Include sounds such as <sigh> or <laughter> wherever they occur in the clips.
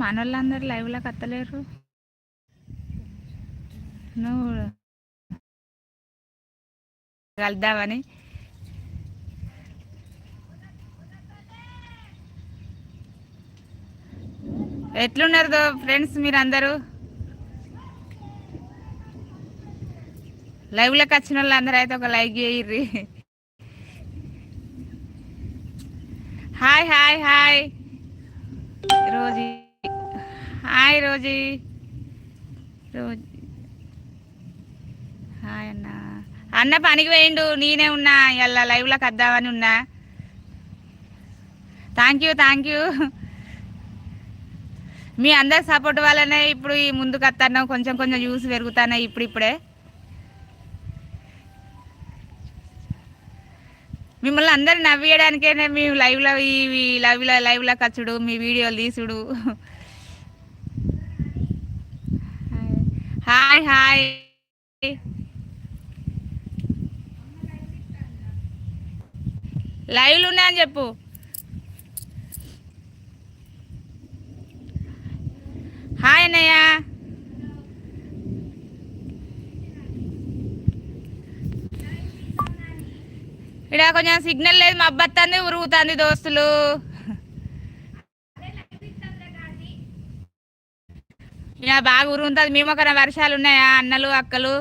మన వాళ్ళందరూ లైవ్లోకి కత్తలేరు నువ్వు కలుద్దామని. ఎట్లున్నారు ఫ్రెండ్స్ మీరందరూ? లైవ్లోకి వచ్చిన వాళ్ళు అందరూ అయితే ఒక like చేయర్రి. Hi hi hi Rosy hi Rosy. Rosy hi అన్న. అన్న పనికి పోయిండు నేనే ఉన్నా ఇలా లైవ్లోకి వద్దామని ఉన్నా. థ్యాంక్ యూ థ్యాంక్ యూ మీ అందరి సపోర్ట్ వల్లనే ఇప్పుడు ఈ ముందుకు వస్తాను కొంచెం కొంచెం యూస్ పెరుగుతాను ఇప్పుడు ఇప్పుడే. మిమ్మల్ని అందరు నవ్వేయడానికే మేము లైవ్లో ఈ లైవ్లో లైవ్లో కచ్చుడు మీ వీడియోలు తీసుడు. హాయ్ హాయ్ లైవ్లు ఉన్నాయని చెప్పు. హాయ్ అన్నయ్య ఇక్కడ కొంచెం సిగ్నల్ లేదు మా ఉరుగుతుంది దోస్తులు. ఇక బాగా ఉరుగుతుంది మేము ఒక వర్షాలు ఉన్నాయా? అన్నలు అక్కలు?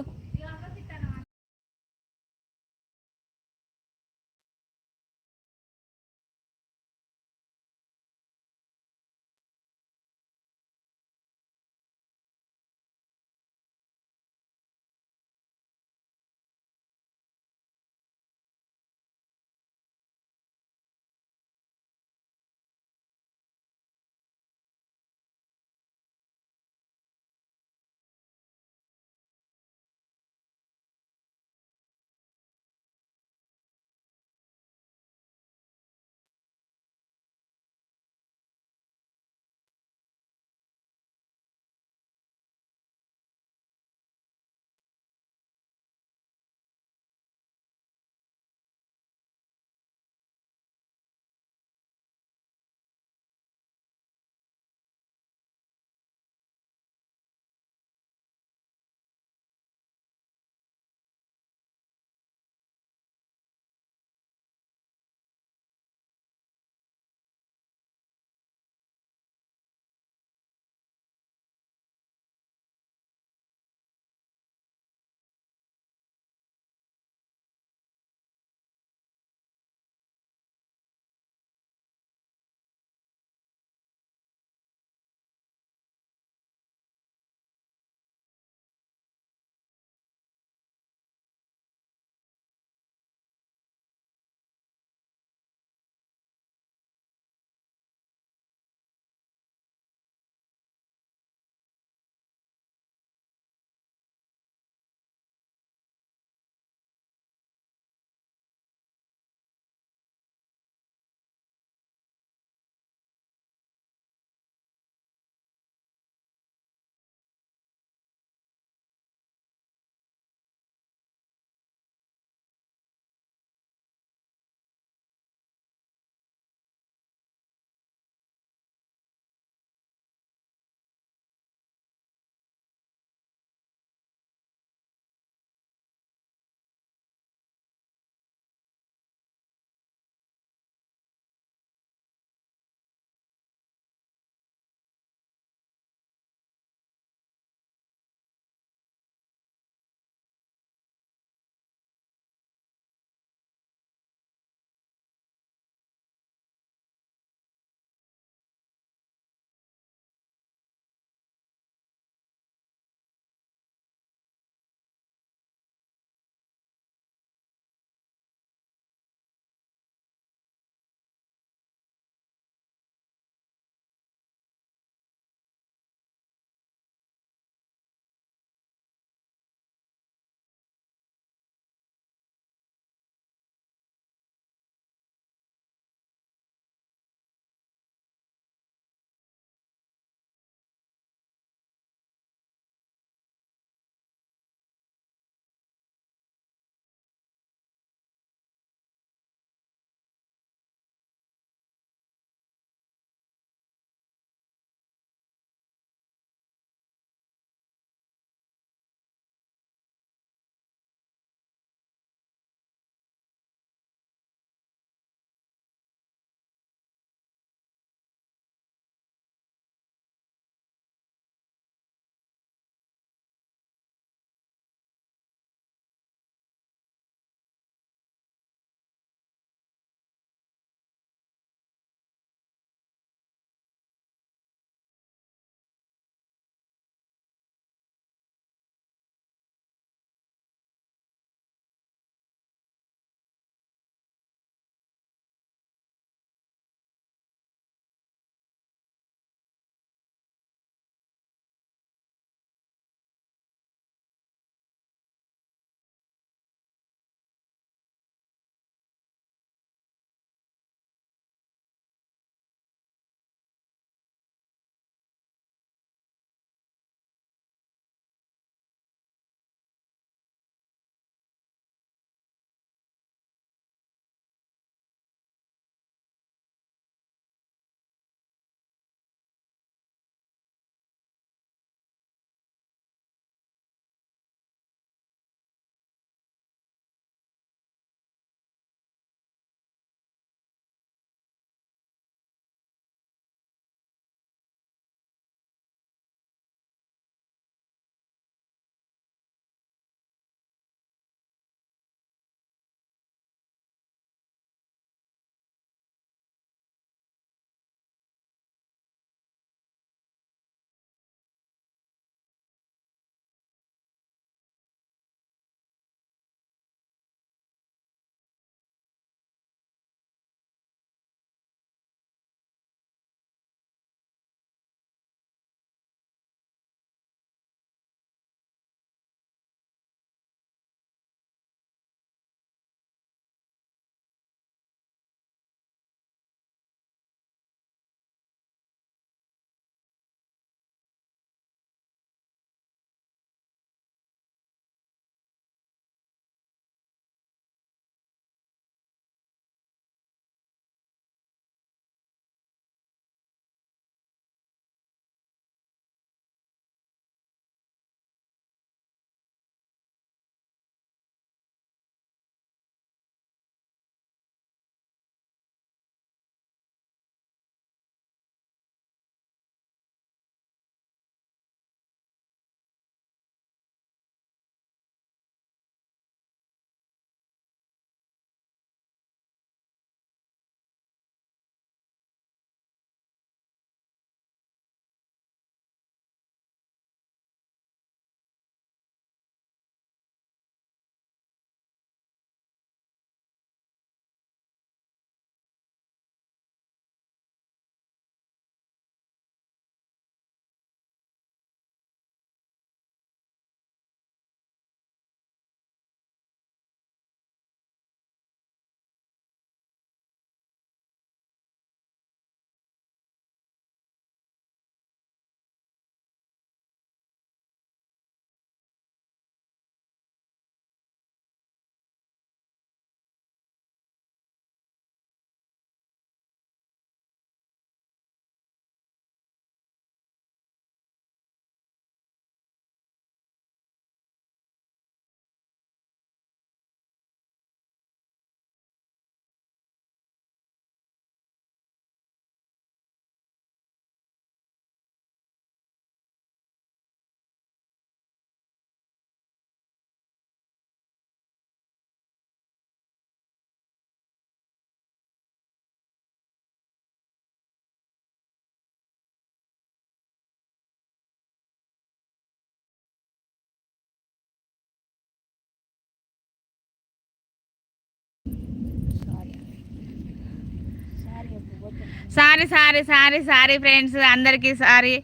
Sorry sorry sorry sorry friends అందరికీ సారీ.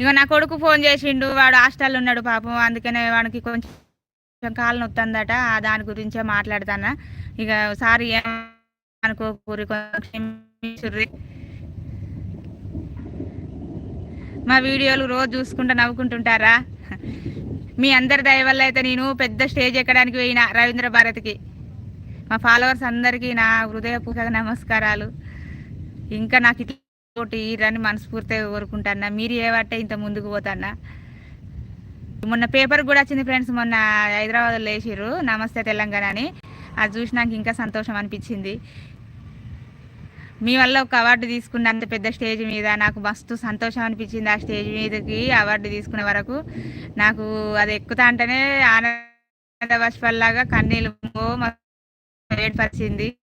ఇక నా కొడుకు ఫోన్ చేసిండు వాడు హాస్టల్లో ఉన్నాడు పాపం అందుకనే వాడికి కొంచెం కాలు నొత్తందట దాని గురించే మాట్లాడతానా ఇక సారీ అనుకోకూరి మా వీడియోలు రోజు చూసుకుంటూ నవ్వుకుంటుంటారా? మీ అందరి దయ వల్ల అయితే నేను పెద్ద స్టేజ్ ఎక్కడానికి పోయిన రవీంద్ర భారతికి. మా ఫాలోవర్స్ అందరికీ నా హృదయపూర్వక నమస్కారాలు. ఇంకా నాకు ఇట్లా ఒకటి మనస్ఫూర్తిగా కోరుకుంటానా. మీరు ఏవట్టే ఇంత ముందుకు పోతానా? మొన్న పేపర్ కూడా వచ్చింది ఫ్రెండ్స్ మొన్న హైదరాబాద్లో వేసిర్రు నమస్తే తెలంగాణ అని అది చూసి నాకు ఇంకా సంతోషం అనిపించింది. మీ వల్ల ఒక అవార్డు తీసుకున్న అంత పెద్ద స్టేజ్ మీద నాకు మస్తు సంతోషం అనిపించింది. ఆ స్టేజ్ మీదకి అవార్డు తీసుకునే వరకు నాకు అది ఎక్కుతా అంటేనే ఆనంద బాష్పాల్లాగా కన్నీళ్ళు ఏర్పరిచింది.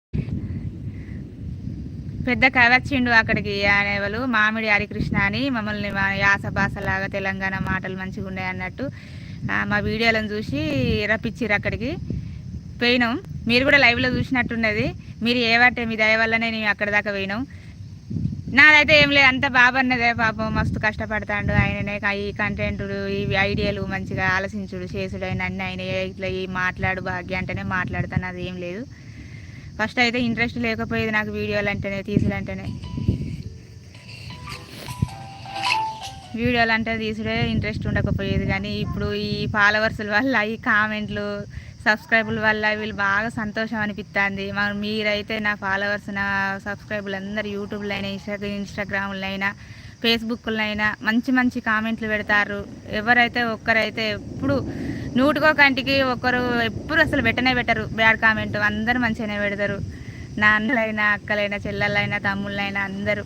పెద్ద కవి వచ్చిండు అక్కడికి అనేవాళ్ళు మామిడి హరికృష్ణ అని మమ్మల్ని యాస భాషలాగా తెలంగాణ మాటలు మంచిగా ఉన్నాయి అన్నట్టు మా వీడియోలను చూసి రప్పించిర్రు అక్కడికి. పోయినాం. మీరు కూడా లైవ్లో చూసినట్టున్నది. మీరు ఏవట్టే మీ దయ వల్లనే నేను అక్కడ దాకా పోయినాం. నాదైతే ఏం లేదు అంత బాబన్నదే పాపం మస్తు కష్టపడతాడు. ఆయననే ఈ కంటెంట్ ఇవి ఐడియాలు మంచిగా ఆలోచించుడు చేసుడు ఆయన అన్నీ ఆయన ఇట్లా ఈ మాట్లాడు భాగ్య అంటేనే మాట్లాడతాను అది ఏం లేదు. ఫస్ట్ అయితే ఇంట్రెస్ట్ లేకపోయేది నాకు వీడియోలు అంటేనే తీసుడంటేనే వీడియోలు అంటే తీసుడే ఇంట్రెస్ట్ ఉండకపోయేది. కానీ ఇప్పుడు ఈ ఫాలోవర్స్ల వల్ల ఈ కామెంట్లు సబ్స్క్రైబుల వల్ల వీళ్ళు బాగా సంతోషం అనిపిస్తుంది మరి మీరైతే నా ఫాలోవర్స్ నా సబ్స్క్రైబులు అందరు యూట్యూబ్లో అయినా ఇన్స్టా ఇన్స్టాగ్రామ్లో అయినా ఫేస్బుక్లో అయినా మంచి మంచి కామెంట్లు పెడతారు. ఎవరైతే ఒక్కరైతే ఎప్పుడు నూటికో కంటికి ఒక్కరు ఎప్పుడు అసలు పెట్టనే పెట్టరు. Bad comment. అందరు మంచిగానే పెడతారు. నాన్నలైనా అక్కలైనా చెల్లెళ్ళైనా తమ్ముళ్ళైనా అందరూ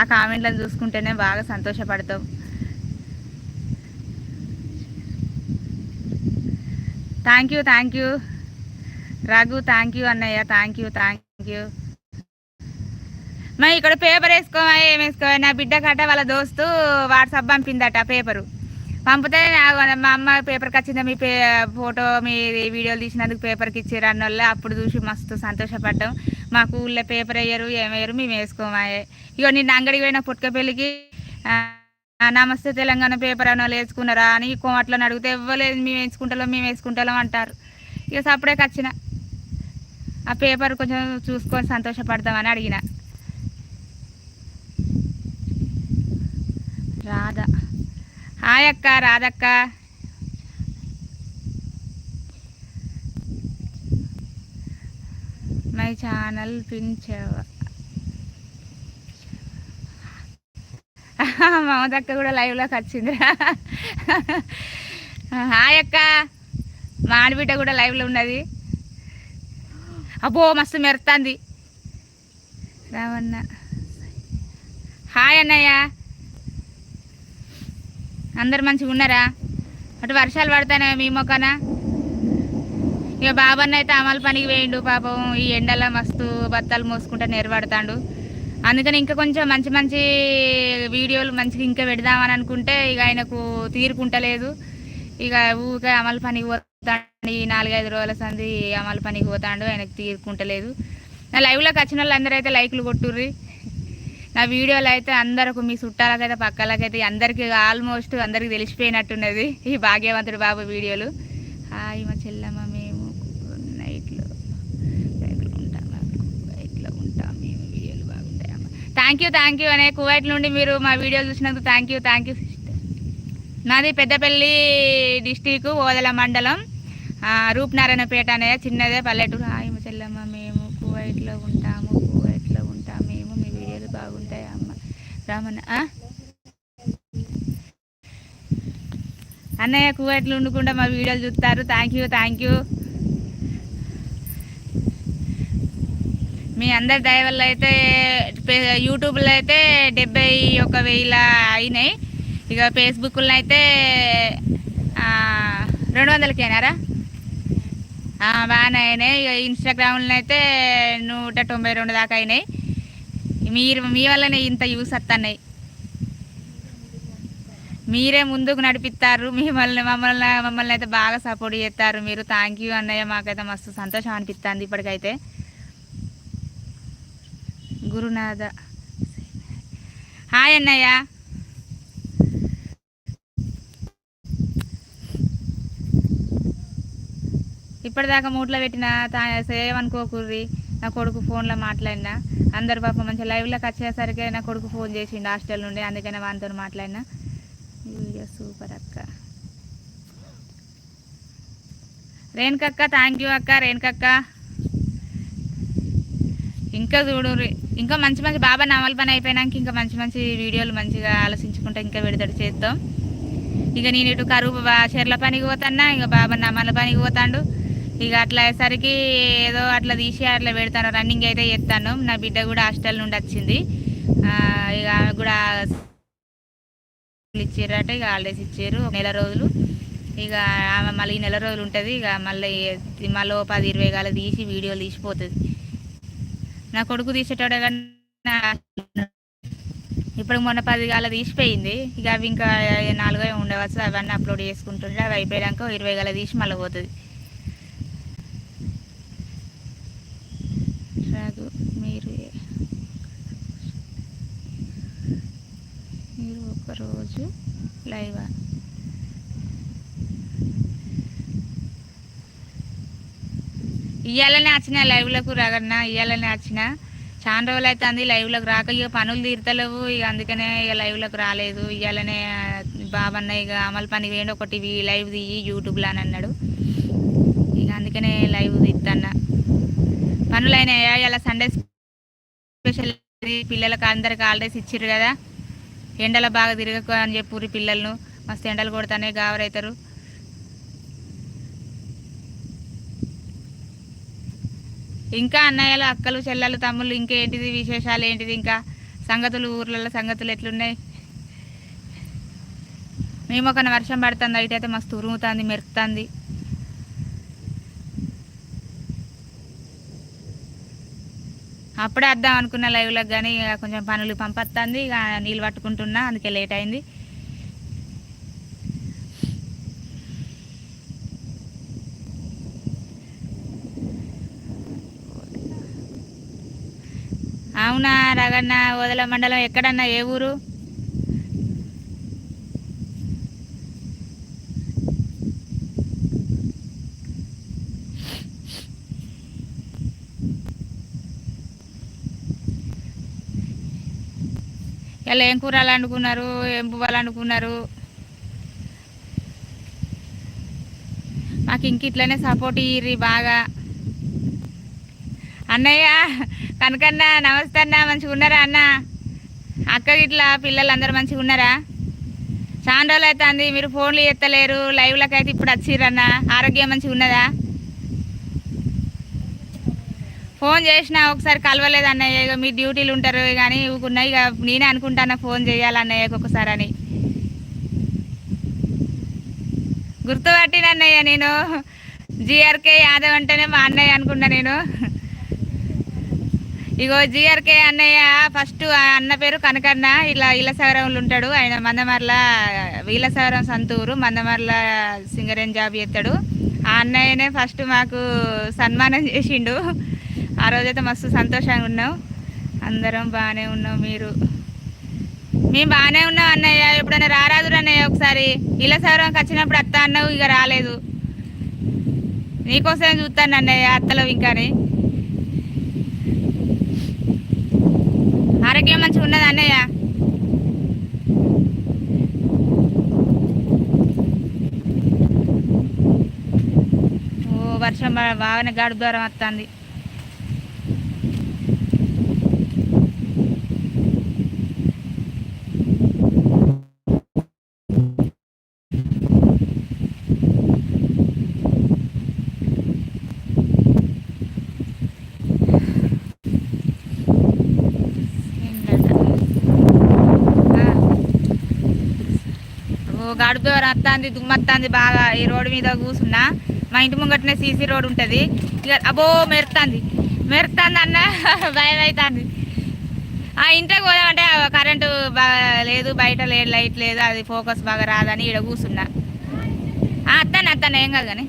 ఆ కామెంట్లను చూసుకుంటేనే బాగా సంతోషపడతాం. Thank you thank you Raghu thank you అన్నయ్య. థ్యాంక్ యూ థ్యాంక్ యూ మరి ఇక్కడ పేపర్ వేసుకోవా ఏం వేసుకోవా? నా బిడ్డ కట్ట వాళ్ళ దోస్తు వాట్సాప్ పంపిందట పేపరు. పంపితే మా అమ్మ పేపర్కి వచ్చిందా మీ పే ఫోటో మీ వీడియోలు తీసినందుకు పేపర్కి ఇచ్చారు అన్న వాళ్ళు అప్పుడు చూసి మస్తు సంతోషపడ్డాం. మాకు ఊళ్ళో పేపర్ వేయరు ఏమయ్యారు మేము వేసుకోమాయే. ఇగో నిన్న అంగడికి పోయిన పుట్టకపల్లికి పెళ్ళికి నమస్తే తెలంగాణ పేపర్ అన్న వాళ్ళు వేసుకున్నారా అని కోమట్లో అడిగితే ఇవ్వలేదు మేము వేసుకుంటాం మేము వేసుకుంటాం అంటారు. ఇక సప్పుడే వచ్చిన ఆ పేపర్ కొంచెం చూసుకొని సంతోషపడతామని అడిగిన. రాధ. హాయ్ అక్క రాధక్క. మై ఛానల్ పిన్ చెవ మమతక్క కూడా లైవ్లోకి వచ్చిందిరా. హాయ్ అక్క మా ఆడబిడ్డ కూడా లైవ్లో ఉన్నది. అబ్బో మస్తు మెరుతుంది. రావన్న. హాయ్ అన్నయ్య. అందరు మంచిగా ఉన్నారా? అటు వర్షాలు పడతానే మీ మొక్కన? ఇక బాబన్న అయితే అమలు పనికి వేయండు పాపం. ఈ ఎండలో మస్తు బత్తాలు మోసుకుంటా నెరబడతాడు అందుకని ఇంకా కొంచెం మంచి మంచి వీడియోలు మంచిగా ఇంకా పెడదామని అనుకుంటే ఇక ఆయనకు తీరుకుంటలేదు. ఇక ఊరికే అమలు పనికి పోతాడు. ఈ నాలుగైదు రోజుల సంది అమలు పనికి పోతాడు. ఆయనకు తీరుకుంటలేదు. నా లైవ్లోకి వచ్చిన వాళ్ళు అందరూ అయితే లైక్లు కొట్టుర్రి. నా వీడియోలు అయితే అందరకు మీ చుట్టాలకైతే పక్కలకైతే అందరికీ ఆల్మోస్ట్ అందరికి తెలిసిపోయినట్టున్నది ఈ భాగ్యవంతుడు బాబు వీడియోలు. హాయ్ మా చెల్లమ్మ మేము నైట్లో నైట్లో ఉంటాం నైట్లో ఉంటాం మేము వీడియోలు బాగుంటాయమ్మ థ్యాంక్ యూ థ్యాంక్ యూ అనే కువైట్ నుండి మీరు మా వీడియోలు చూసినందుకు thank you thank you sister నాది పెద్దపల్లి డిస్టిక్ ఓదల మండలం. రూపనారాయణపేట రూప్నారాయణపేట అనే చిన్నదే పల్లెటూరు. హాయ్ మా చెల్లమ్మ మేము కువైట్లో ఉంటాము కువైట్లో ఉంటాం మేము మీ వీడియోలు బాగుంటాయి అమ్మ రామన్న అన్నయ్య కువైట్లు ఉండకుండా మా వీడియోలు చూస్తారు. థ్యాంక్ యూ థ్యాంక్ యూ మీ అందరి దయ వల్ల అయితే యూట్యూబ్లో అయితే డెబ్బై ఒక వేల అయినాయి. ఇక ఫేస్బుక్లో అయితే రెండు వందలకేనారా ఆ, బాగానే అయినాయి. ఇక ఇన్స్టాగ్రామ్లో అయితే నూట తొంభై రెండు దాకా అయినాయి. మీరు మీ వల్లనే ఇంత యూస్ వస్తున్నాయి మీరే ముందుకు నడిపిస్తారు మిమ్మల్ని మమ్మల్ని మమ్మల్ని అయితే బాగా సపోర్ట్ చేస్తారు మీరు. థ్యాంక్ యూ అన్నయ్య మాకైతే మస్తు సంతోషం అనిపిస్తుంది ఇప్పటికైతే. గురునాథ హాయ్ అన్నయ్య. ఇప్పటిదాకా మూట్లో పెట్టిన తా సేవనుకోకుర్రి నా కొడుకు ఫోన్లో మాట్లాడినా. అందరు పాప మంచిగా లైవ్లోకి వచ్చేసరికి నా కొడుకు ఫోన్ చేసిండు హాస్టల్ నుండి అందుకనే వానితో మాట్లాడినా. ఈ వీడియో సూపర్ అక్క. రేణుకక్క థ్యాంక్ యూ అక్క రేణుకక్క ఇంకా చూడు ఇంకా మంచి మంచి బాబా నామల పని అయిపోయినాక ఇంకా మంచి మంచి వీడియోలు మంచిగా ఆలోచించుకుంటా ఇంకా విడుదల చేద్దాం. ఇక నేను ఇటు కరువు బా- చెర్ల పనికి పోతాన్నా ఇక బాబా నామల పనికి పోతాండు. ఇక అట్లా అయ్యేసరికి ఏదో అట్లా తీసి అట్లా పెడతాను. రన్నింగ్ అయితే చేస్తాను. నా బిడ్డ కూడా హాస్టల్ నుండి వచ్చింది. ఇక ఆమె కూడా ఇచ్చారట ఇక హాలిడేస్ ఇచ్చారు నెల రోజులు. ఇక ఆమె మళ్ళీ ఈ నెల రోజులు ఉంటుంది. ఇక మళ్ళీ మళ్ళీ ఓ పది ఇరవై గాల తీసి వీడియోలు తీసిపోతుంది నా కొడుకు తీసేటోడే కానీ ఇప్పుడు మొన్న పది గాల తీసిపోయింది. ఇక అవి ఇంకా నాలుగో ఉండవచ్చు. అవన్నీ అప్లోడ్ చేసుకుంటుంటే అవి అయిపోయాక ఇరవై గాల తీసి మళ్ళీ పోతుంది. కాదు మీరు. మీరు ఒకరోజు లైవ్ ఇయ్యాలనే వచ్చిన లైవ్లకు రాగన్నా ఇయ్యాలనే వచ్చిన చాలా రోజులు అవుతుంది లైవ్లోకి రాక ఇక పనులు తీరుతలేవు. ఇక అందుకనే ఇక లైవ్లోకి రాలేదు. ఇయ్యాలనే బాబన్న ఇక అమలు పని వేయండి ఒకటి లైవ్ తీయి యూట్యూబ్లో అని అన్నాడు ఇక అందుకనే లైవ్ తీస్తాన్నా పనులు అయినాయా ఇలా సండే స్పెషల్ పిల్లలకు అందరికి హాలిడేస్ ఇచ్చిర్రు కదా. ఎండలో బాగా తిరగకు అని చెప్పి పిల్లలను. మస్తు ఎండలు కొడతానే గావరవుతారు ఇంకా అన్నయ్యలు అక్కలు చెల్లెలు తమ్ముళ్ళు ఇంకా ఏంటిది విశేషాలు ఏంటిది ఇంకా? సంగతులు ఊర్లలో సంగతులు ఎట్లున్నాయి? మేము ఒక వర్షం పడుతుంది అయితే మస్తు ఉరుముతుంది మెరుకుతుంది అప్పుడే వద్దాం అనుకున్న లైవ్లకు కానీ ఇక కొంచెం పనులు పంపొస్తుంది ఇక నీళ్ళు పట్టుకుంటున్నా అందుకే లేట్ అయింది. అవునా రగన్న వదల మండలం ఎక్కడన్నా ఏ ఊరు? ఇలా ఏం కూరలు అనుకున్నారు ఏం పువ్వాలు అనుకున్నారు మాకు ఇంక ఇట్లనే సపోర్ట్ ఇయ్యి బాగా. అన్నయ్య కనకన్న నమస్తే అన్న మంచిగా ఉన్నారా అన్న? అక్క ఇట్లా పిల్లలు అందరు మంచిగా ఉన్నారా? చాలా రోజులు అవుతుంది మీరు ఫోన్లు ఎత్తలేరు లైవ్లకైతే అయితే ఇప్పుడు వచ్చిర్రన్న ఆరోగ్యం మంచిగా ఉన్నదా? ఫోన్ చేసినా ఒకసారి కలవలేదు అన్నయ్య. ఇక మీ డ్యూటీలు ఉంటారు కానీ ఉన్నాయి ఇక నేనే అనుకుంటాను ఫోన్ చేయాలి అన్నయ్యకు ఒకసారి అని. గుర్తుపట్టిన అన్నయ్య నేను? జిఆర్కే యాదవ్ అంటేనే మా అన్నయ్య అనుకున్నా నేను. ఇగో జిఆర్కే అన్నయ్య ఫస్ట్ ఆ అన్న పేరు కనకన్న. ఇలా ఇలసగరంలో ఉంటాడు. ఆయన మందమర్ల వీలసగరం సంతూరు మందమర్ల సింగరేన్ జాబ్ చేస్తాడు. ఆ అన్నయ్యనే ఫస్ట్ మాకు సన్మానం చేసిండు. ఆ రోజైతే మస్తు సంతోషంగా ఉన్నాం. అందరం బాగానే ఉన్నాం మీరు. మేము బాగానే ఉన్నాం అన్నయ్య. ఎప్పుడైనా రారాదు అన్నయ్య ఒకసారి. ఇలసగరంకి వచ్చినప్పుడు అత్త అన్నావు ఇక రాలేదు. నీకోసం చూస్తాను అన్నయ్య అత్తలో ఇంకాని. ఆరోగ్యం మంచిగా ఉన్నది అన్నయ్య? ఓ వర్షం బాగానే గడుపు దూరం వస్తుంది. ఓ గడుపు వస్తుంది దుమ్మత్తుంది బాగా ఈ రోడ్డు మీద కూర్చున్నా మా ఇంటి ముంగటనే సీసీ రోడ్ ఉంటుంది. ఇక అబ్బో మెరుతుంది మెరుతుంది అన్న <laughs> భయం అవుతుంది ఆ ఇంట్లోకి పోదామంటే కరెంటు బాగా లేదు బయట లేదు లైట్ లేదు అది ఫోకస్ బాగా రాదని ఇక్కడ కూర్చున్నా అత్తాను అత్తాను ఏం కాదు కానీ.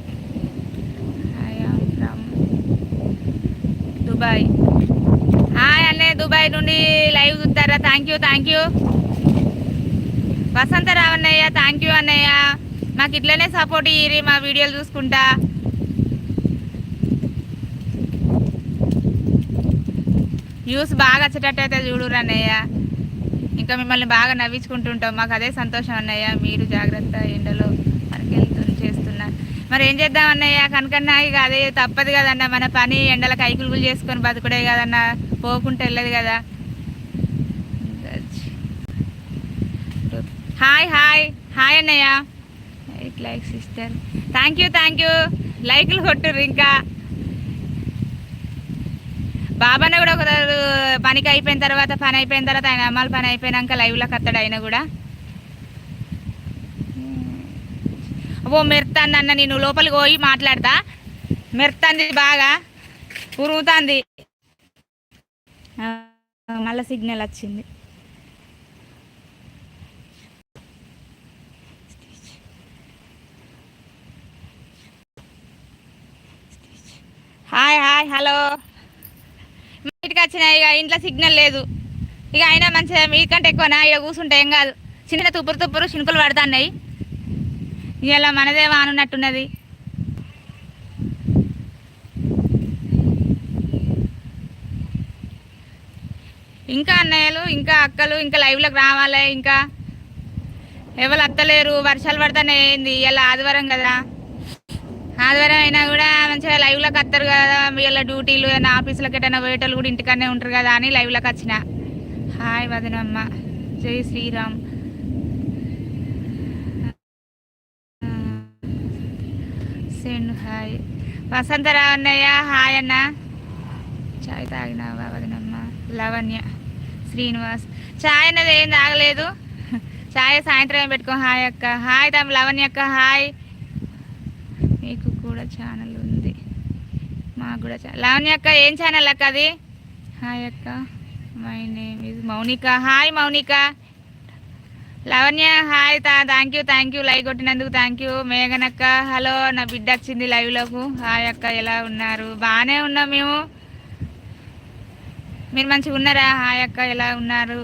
దుబాయ్. హాయ్ అన్నయ్య దుబాయ్ నుండి లైవ్ చూస్తారా? Thank you thank you Vasantharao అన్నయ్య థ్యాంక్ యూ అన్నయ్య. మాకు ఇట్లనే సపోర్ట్ ఇయ్యి మా వీడియోలు చూసుకుంటా. వ్యూస్ బాగా వచ్చేటట్టయితే చూడురు అన్నయ్య. ఇంకా మిమ్మల్ని బాగా నవ్వించుకుంటుంటాం. మాకు అదే సంతోషం అన్నయ్య. మీరు జాగ్రత్త ఎండలో మనకెళ్తూ చేస్తున్నా. మరి ఏం చేద్దాం అన్నయ్య? కనుకన్నా ఇక అదే తప్పదు కదన్న. మన పని ఎండల కైకులుగులు చేసుకొని బతుకుడే కదన్న. పోకుంటే వెళ్ళదు కదా. హాయ్ హాయ్ హాయ్ అన్నయ్య like like sister thank you thank you లైక్లు కొట్టుర్రు ఇంకా. బాబాన్న కూడా ఒక పనికి అయిపోయిన తర్వాత పని అయిపోయిన తర్వాత ఆయన అమ్మాలి పని అయిపోయినాక లైవ్లోకి వస్తాడు ఆయన కూడా. ఓ మెరుతాంది అన్న నేను లోపలికి పోయి మాట్లాడతా. మెరుతాంది బాగా. ఉరుగుతుంది మళ్ళీ సిగ్నల్ వచ్చింది. Hi hi hello. ఇంటికి వచ్చినాయి ఇక ఇంట్లో సిగ్నల్ లేదు. ఇక అయినా మంచిగా మీకంటే ఎక్కువనా? ఇక కూర్చుంటే ఏం కాదు. చిన్న తుప్పురు తుప్పురు చినుకులు పడుతున్నాయి. ఇలా మనదే వానున్నట్టున్నది. ఇంకా అన్నయ్యలు ఇంకా అక్కలు ఇంకా లైవ్లోకి రావాలి ఇంకా. ఎవరు అత్తలేరు? వర్షాలు పడుతున్నాయి ఏంది? ఇలా ఆదివారం కదా. ఆదివారం అయినా కూడా మంచిగా లైవ్లోకి వస్తారు కదా వీళ్ళ డ్యూటీలు ఏదైనా ఆఫీసులకు ఎటైనా పోయేటోళ్ళు కూడా ఇంటికనే ఉంటారు కదా అని లైవ్లోకి వచ్చిన. హాయ్ వదనమ్మ. జై శ్రీరామ్. సెండ్ హాయ్ వసంతరావు అన్నయ్య హాయ్ అన్న. చాయ్ తాగినావా వదనమ్మ? లవణ్య శ్రీనివాస్. చాయ్ అన్నది ఏం తాగలేదు. <laughs> చాయ్ సాయంత్రం పెట్టుకో హాయ్ అక్క. హాయ్ తమ లవణ్య అక్క హాయ్ కూడా ఛానల్ ఉంది. మాకు కూడా ఛానల్ లావణ్య అక్క ఏం ఛానల్ అక్క అది? హాయ్ అక్క my name is Mounika. Hi Mounika. Lavanya hi తా thank you thank you live కొట్టినందుకు thank you మేఘన్ అక్క హలో నా బిడ్డ వచ్చింది లైవ్లోకు హాయ్ అక్క ఎలా ఉన్నారు? బాగానే ఉన్నాం మేము. మీరు మంచిగా ఉన్నారా? హాయ్ అక్క ఎలా ఉన్నారు?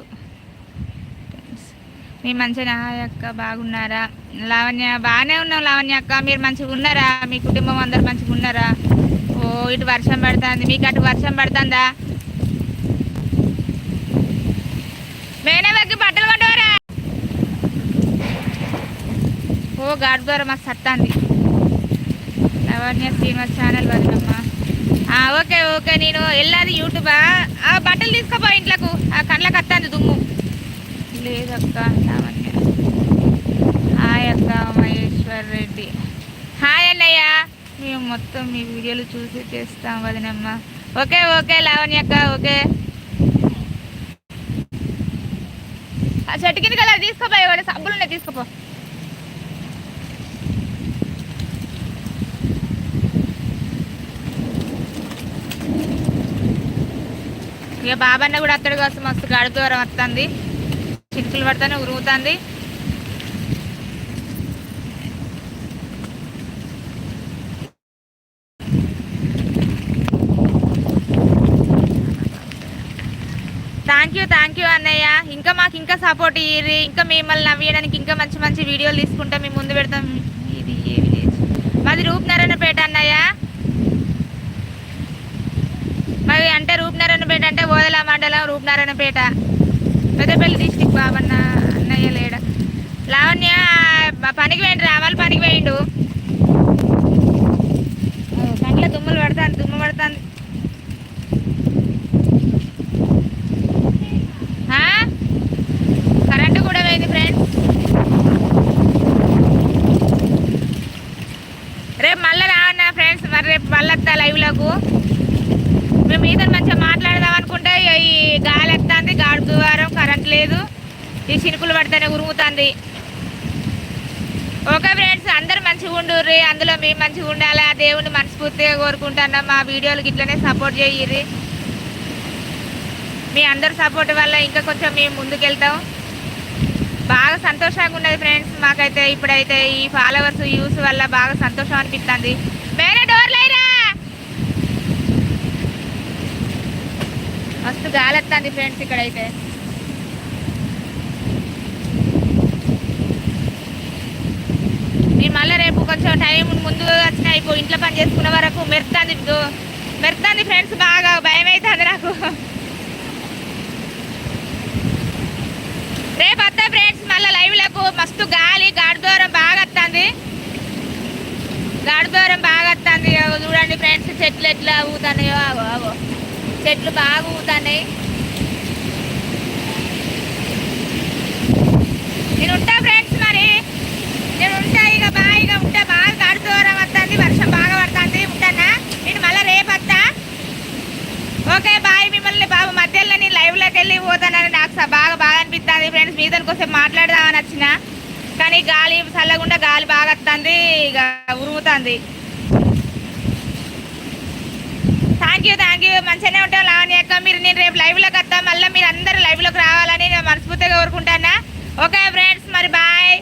మీ మంచిగా అక్క బాగున్నారా? లావణ్య బాగానే ఉన్నాం లావణ్య అక్క. మీరు మంచిగా ఉన్నారా? మీ కుటుంబం అందరు మంచిగా ఉన్నారా? ఓ ఇటు వర్షం పడుతుంది. మీకు అటు వర్షం పడుతుందా? మేనవకి బట్టలు కొండవరా ఓ గాడి ద్వారా మాకు సత్తాంది. Lavanya Srinivas channel వదినమ్మా. Okay okay. నేను వెళ్ళాది యూట్యూబా? ఆ బట్టలు తీసుకోపో ఇంట్లోకు. ఆ కళ్ళకి అత్తాను దుమ్ము. లేదక్క లావణ్య హాయ్ అక్క మహేశ్వర్ రెడ్డి. హాయ్ అన్నయ్య. మేము మొత్తం మీ వీడియోలు చూసి చేస్తాం వదినమ్మ. ఓకే ఓకే లావణ్య అక్క ఓకే. ఆ చెట్టు కింద తీసుకోపోయి వాడు సబ్బులు ఉన్నాయి తీసుకోపో. ఇక బాబన్న కూడా అత్తడి కోసం మస్తు గడుపు వరం వస్తుంది చినుకులు పడితేనే ఉరుగుతుంది థ్యాంక్ యూ థ్యాంక్ యూ అన్నయ్య. ఇంకా మాకు ఇంకా సపోర్ట్ ఇయ్యి ఇంకా మిమ్మల్ని నవ్వేయడానికి ఇంకా మంచి మంచి వీడియోలు తీసుకుంటా. మేము ముందు పెడతాం. ఇది ఏ విలేజ్ మాది రూప్నారాయణపేట అన్నయ్య. మరి అంటే రూప్నారాయణపేట అంటే ఓదల మండలం రూప్నారాయణపేట. పెద్దపల్లి డిస్టిక్ బాబన్న అన్నయ్య లేడ? లావణ్య పనికి వేయండి రావాలి పనికి వేయండు కంట్లో దుమ్ములు పడతాను దుమ్ము పడతాను కరెంటు కూడా పోయింది ఫ్రెండ్స్ రేపు మళ్ళీ రావన్నా ఫ్రెండ్స్ మరి రేపు మళ్ళీ వస్తా లైవ్లకు మేము మీతో మంచిగా మాట్లాడదాం అనుకుంటే ఈ గాలి ఎత్తుంది గాడి దువారం కరెంట్ లేదు. ఈ చినుకులు పడితేనే ఉరుగుతుంది ఓకే ఫ్రెండ్స్ అందరు మంచిగా ఉండుర్రి. అందులో మేము మంచిగా ఉండాలి? ఆ దేవుని మనస్ఫూర్తిగా కోరుకుంటున్నాం. మా వీడియోలకి ఇట్లనే సపోర్ట్ చేయిర్రి. మీ అందరి సపోర్ట్ వల్ల ఇంకా కొంచెం మేము ముందుకెళ్తాం. బాగా సంతోషంగా ఉన్నది ఫ్రెండ్స్. మాకైతే ఇప్పుడైతే ఈ ఫాలోవర్స్ యూస్ వల్ల బాగా సంతోషం అనిపిస్తుంది మేనే డోర్లైరా మస్తు గాలి వస్తుంది ఫ్రెండ్స్ ఇక్కడైతే. నేను మళ్ళీ రేపు కొంచెం టైం ముందు వచ్చిన అయిపో ఇంట్లో పని చేసుకున్న వరకు మెరుతుంది మెరుతుంది ఫ్రెండ్స్ బాగా భయం అవుతుంది నాకు. రేపు వస్తా ఫ్రెండ్స్ మళ్ళీ లైవ్లకు మస్తు గాలి గాడిదూరం బాగా వస్తుంది గాడిదూరం బాగా వస్తుంది చూడండి ఫ్రెండ్స్ చెట్లు ఎట్లా అవుతున్నాయో ఆగో ఆగో. చెట్లు బాగా ఊగుతున్నాయి. నేను ఉంటా ఫ్రెండ్స్ మరి. నేను ఉంటా ఇక బాగా ఉంటా. బాగా గాడి దూరం వస్తుంది వర్షం బాగా పడుతుంది. ఉంటానా? నేను మళ్ళీ రేపు వస్తా ఓకే బాయ్ మిమ్మల్ని. బాబు మధ్యలో నేను లైవ్లోకి వెళ్ళి పోతానని నాకు బాగా బాగా అనిపిస్తుంది ఫ్రెండ్స్. మీతో కోసం మాట్లాడదామని వచ్చిన. కానీ గాలి చల్లకుండా గాలి బాగా వస్తుంది ఇక ఉరుముతుంది. థ్యాంక్ యూ థ్యాంక్ యూ మంచిగానే ఉంటాం లావణ్య అక్క. మీరు నేను రేపు లైవ్లోకి వస్తాను మళ్ళీ మీరు అందరూ లైవ్లోకి రావాలని నేను మనస్ఫూర్తిగా కోరుకుంటానా. ఓకే ఫ్రెండ్స్ మరి బాయ్